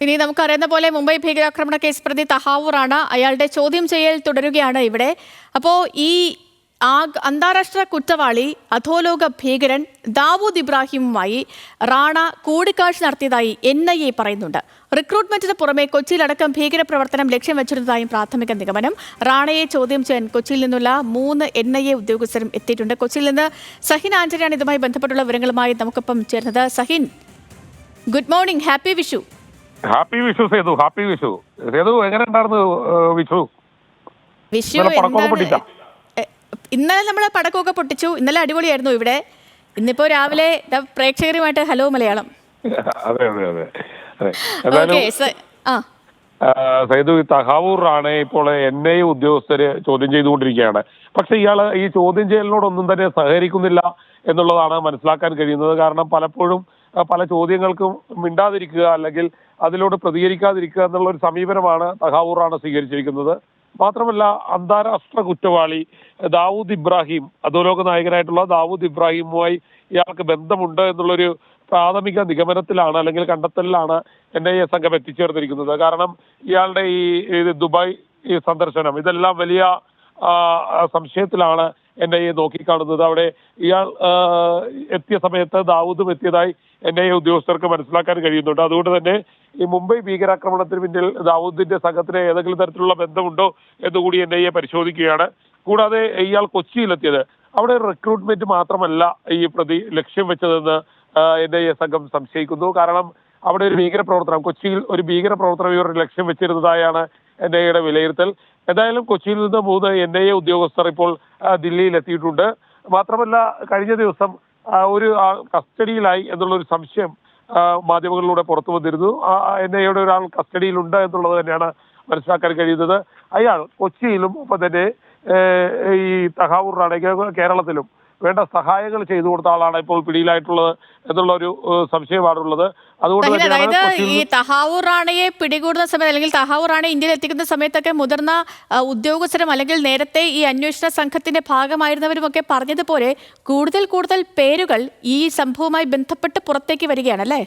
ഇനി നമുക്കറിയുന്ന പോലെ മുംബൈ ഭീകരാക്രമണ കേസ് പ്രതി തഹാവൂറാണ്. അയാളുടെ ചോദ്യം ചെയ്യൽ തുടരുകയാണ് ഇവിടെ. അപ്പോൾ ഈ ആ അന്താരാഷ്ട്ര കുറ്റവാളി അധോലോക ഭീകരൻ ദാവൂദ് ഇബ്രാഹിമുമായി റാണ കൂടിക്കാഴ്ച നടത്തിയതായി എൻ ഐ എ പറയുന്നുണ്ട്. റിക്രൂട്ട്മെന്റിന് പുറമെ കൊച്ചിയിലടക്കം ഭീകരപ്രവർത്തനം ലക്ഷ്യം വെച്ചിരുന്നതായും പ്രാഥമിക നിഗമനം. റാണയെ ചോദ്യം ചെയ്യാൻ കൊച്ചിയിൽ നിന്നുള്ള മൂന്ന് എൻ ഐ എ ഉദ്യോഗസ്ഥരും എത്തിയിട്ടുണ്ട്. കൊച്ചിയിൽ നിന്ന് സഹിൻ ആന്റണിയാണ് ഇതുമായി ബന്ധപ്പെട്ടുള്ള വിവരങ്ങളുമായി നമുക്കൊപ്പം ചേർന്നത് Sahin good morning. Happy Vishu. Happy Vishu Sethu happy Vishu. Sethu എങ്ങനെ ഉണ്ടായിരുന്നു വിഷു? വിഷു ഇന്നലെ പടക്കമൊക്കെ എന്താണ് എ- ഇന്നലെ നമ്മൾ പടക്കമൊക്കെ പൊട്ടിച്ചു. ഇന്നലെ അടിപൊളിയായിരുന്നു ഇവിടെ. ഇന്നിപ്പോ രാവിലെ ദാ പ്രേക്ഷകരുമായിട്ട് ഹലോ മലയാളം. അതെ അതെ അതെ. അതെ എന്തായാലും ഓക്കെ ആ. ആ, സൈദു ഈ തഹാവൂർ ആണ് ഇപ്പോൾ എൻ ഐ ഉദ്യോഗസ്ഥര് ചോദ്യം ചെയ്തുകൊണ്ടിരിക്കുകയാണ്. പക്ഷെ ഇയാൾ ഈ ചോദ്യം ചെയ്യലിനോടൊന്നും തന്നെ സഹകരിക്കുന്നില്ല എന്നുള്ളതാണ് മനസ്സിലാക്കാൻ കഴിയുന്നത്. കാരണം പലപ്പോഴും പല ചോദ്യങ്ങൾക്കും മിണ്ടാതിരിക്കുക അല്ലെങ്കിൽ അതിലോട് പ്രതികരിക്കാതിരിക്കുക എന്നുള്ള ഒരു സമീപനമാണ് തഹാവൂറാണ് സ്വീകരിച്ചിരിക്കുന്നത്. മാത്രമല്ല അന്താരാഷ്ട്ര കുറ്റവാളി ദാവൂദ് ഇബ്രാഹിം അധോലോക നായകനായിട്ടുള്ള ദാവൂദ് ഇബ്രാഹിമുമായി ഇയാൾക്ക് ബന്ധമുണ്ട് എന്നുള്ളൊരു പ്രാഥമിക നിഗമനത്തിലാണ് അല്ലെങ്കിൽ കണ്ടെത്തലിലാണ് എൻ ഐ എ സംഘം എത്തിച്ചേർന്നിരിക്കുന്നത്. കാരണം ഇയാളുടെ ഈ ദുബായ് ഈ സന്ദർശനം ഇതെല്ലാം വലിയ സംശയത്തിലാണ് എൻ ഐ എ നോക്കിക്കാണുന്നത്. അവിടെ ഇയാൾ എത്തിയ സമയത്ത് ദാവൂദും എത്തിയതായി എൻ ഐ എ ഉദ്യോഗസ്ഥർക്ക് മനസ്സിലാക്കാൻ കഴിയുന്നുണ്ട്. അതുകൊണ്ട് തന്നെ ഈ മുംബൈ ഭീകരാക്രമണത്തിന് പിന്നിൽ ദാവൂദിന്റെ സംഘത്തിന് ഏതെങ്കിലും തരത്തിലുള്ള ബന്ധമുണ്ടോ എന്നുകൂടി എൻ ഐ എ പരിശോധിക്കുകയാണ്. കൂടാതെ ഇയാൾ കൊച്ചിയിലെത്തിയത്. അവിടെ റിക്രൂട്ട്മെന്റ് മാത്രമല്ല ഈ പ്രതി ലക്ഷ്യം വെച്ചതെന്ന് എൻ ഐ എ സംഘം സംശയിക്കുന്നു. കാരണം അവിടെ ഒരു ഭീകരപ്രവർത്തനം കൊച്ചിയിൽ ഒരു ഭീകരപ്രവർത്തനം ഇവർ ലക്ഷ്യം വെച്ചിരുന്നതായാണ് എൻ ഐ എയുടെ വിലയിരുത്തൽ. എന്തായാലും കൊച്ചിയിൽ നിന്ന് മൂന്ന് എൻ ഐ എ ഉദ്യോഗസ്ഥർ ഇപ്പോൾ ദില്ലിയിലെത്തിയിട്ടുണ്ട്. മാത്രമല്ല കഴിഞ്ഞ ദിവസം ഒരു കസ്റ്റഡിയിലായി എന്നുള്ള ഒരു സംശയം മാധ്യമങ്ങളിലൂടെ പുറത്തു വന്നിരുന്നു. എൻ ഐയുടെ ഒരാൾ കസ്റ്റഡിയിലുണ്ട് എന്നുള്ളത് തന്നെയാണ് മനസ്സിലാക്കാൻ കഴിയുന്നത്. അയാൾ കൊച്ചിയിലും ഒപ്പം തന്നെ ഈ തഹാവൂർ റാണയ്ക്ക് കേരളത്തിലും. വേണ്ട സഹായങ്ങൾ ചെയ്തു കൊടുത്ത ആളാണ് ഇപ്പോൾ പിടിയിലായിട്ടുള്ളത് എന്നുള്ള ഒരു സംശയമാണുള്ളത്. അതുകൊണ്ട് അതായത് ഈ തഹാവൂർ റാണയെ പിടികൂടുന്ന സമയത്ത് അല്ലെങ്കിൽ തഹാവൂർ റാണയെ ഇന്ത്യയിൽ എത്തിക്കുന്ന സമയത്തൊക്കെ മുതിർന്ന ഉദ്യോഗസ്ഥരും അല്ലെങ്കിൽ നേരത്തെ ഈ അന്വേഷണ സംഘത്തിന്റെ ഭാഗമായിരുന്നവരുമൊക്കെ പറഞ്ഞതുപോലെ കൂടുതൽ കൂടുതൽ പേരുകൾ ഈ സംഭവവുമായി ബന്ധപ്പെട്ട് പുറത്തേക്ക് വരികയാണ് അല്ലേ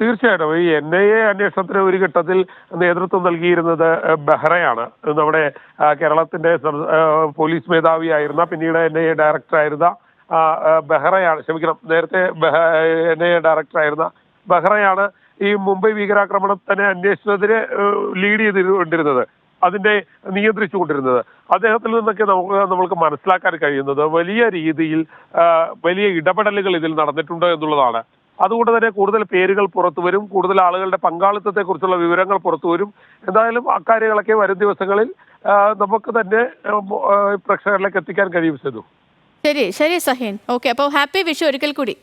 തീർച്ചയായിട്ടും. ഈ എൻ ഐ എ അന്വേഷണത്തിന് ഒരു ഘട്ടത്തിൽ നേതൃത്വം നൽകിയിരുന്നത് ബെഹ്റയാണ്. നമ്മുടെ കേരളത്തിന്റെ പോലീസ് മേധാവി പോലീസ് മേധാവിയായിരുന്ന പിന്നീട് എൻ ഐ എ ഡയറക്ടറായിരുന്ന ബെഹ്റയാണ്. ക്ഷമിക്കണം നേരത്തെ എൻ ഐ എ ഡയറക്ടറായിരുന്ന ബെഹ്റയാണ് ഈ മുംബൈ ഭീകരാക്രമണത്തിന് അന്വേഷണത്തിന് ലീഡ് ചെയ്തുകൊണ്ടിരുന്നത് അതിന്റെ നിയന്ത്രിച്ചുകൊണ്ടിരുന്നത്. അദ്ദേഹത്തിൽ നിന്നൊക്കെ നമുക്ക് നമ്മൾക്ക് മനസ്സിലാക്കാൻ കഴിയുന്നത് വലിയ രീതിയിൽ വലിയ ഇടപെടലുകൾ ഇതിൽ നടന്നിട്ടുണ്ട് എന്നുള്ളതാണ്. അതുകൊണ്ട് തന്നെ കൂടുതൽ പേരുകൾ പുറത്തു വരും കൂടുതൽ ആളുകളുടെ പങ്കാളിത്തത്തെ കുറിച്ചുള്ള വിവരങ്ങൾ പുറത്തു വരും. എന്തായാലും അക്കാര്യങ്ങളൊക്കെ വരും ദിവസങ്ങളിൽ നമുക്ക് തന്നെ പ്രേക്ഷകരിലേക്ക് എത്തിക്കാൻ കഴിയും ശരി ശരി സഹീൻ. ഓക്കെ അപ്പോൾ ഹാപ്പി വിഷു ഒരിക്കൽ കൂടി.